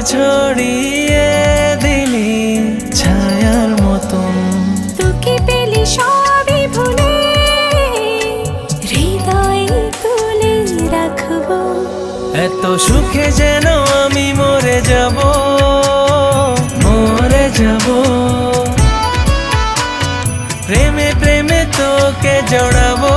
ছড়িয়ে দিলি ছায়ার মতন। তোকে পেলে সবই ভুলে হৃদয়ে তুলে রাখব। এত সুখে যেন আমি মরে যাব মরে যাব। প্রেমে প্রেমে তোকে জড়াবো।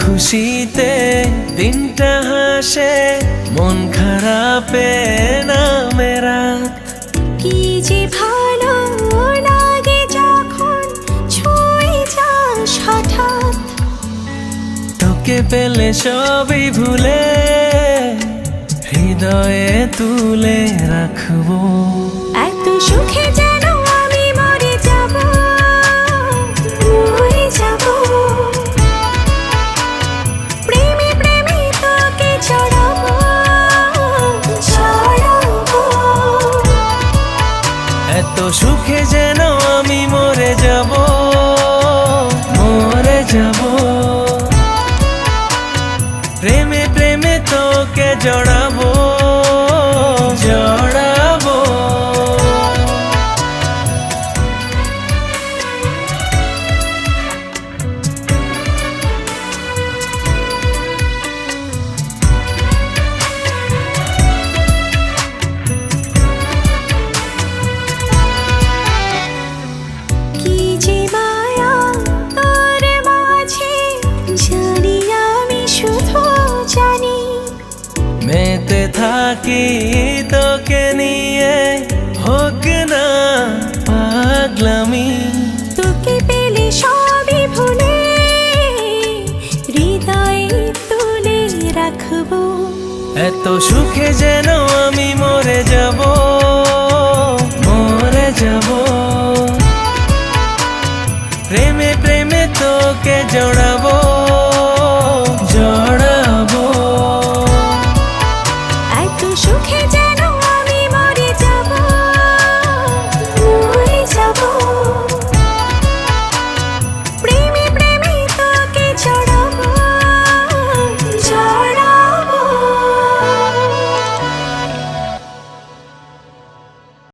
খুশিতে দিনটা হাসে মন খারাপে না মেরা। কি যে ভালো লাগে যখন ছুঁয়ে যাস হঠাৎ। তোকে পেলে সবই ভুলে হৃদয়ে তুলে রাখব। এত সুখে যেন সুখে যেন আমি মরে যাব মরে যাব। প্রেমে প্রেমে তোকে জড়াবো। থাকি তোকে নিয়ে হোক না পাগলামি। তোকে পেলে সবই ভুলে হৃদয়ে তুলে রাখব। এত সুখে যেন আমি মরে যাব মরে যাব। প্রেমে প্রেমে তোকে জড়াবো।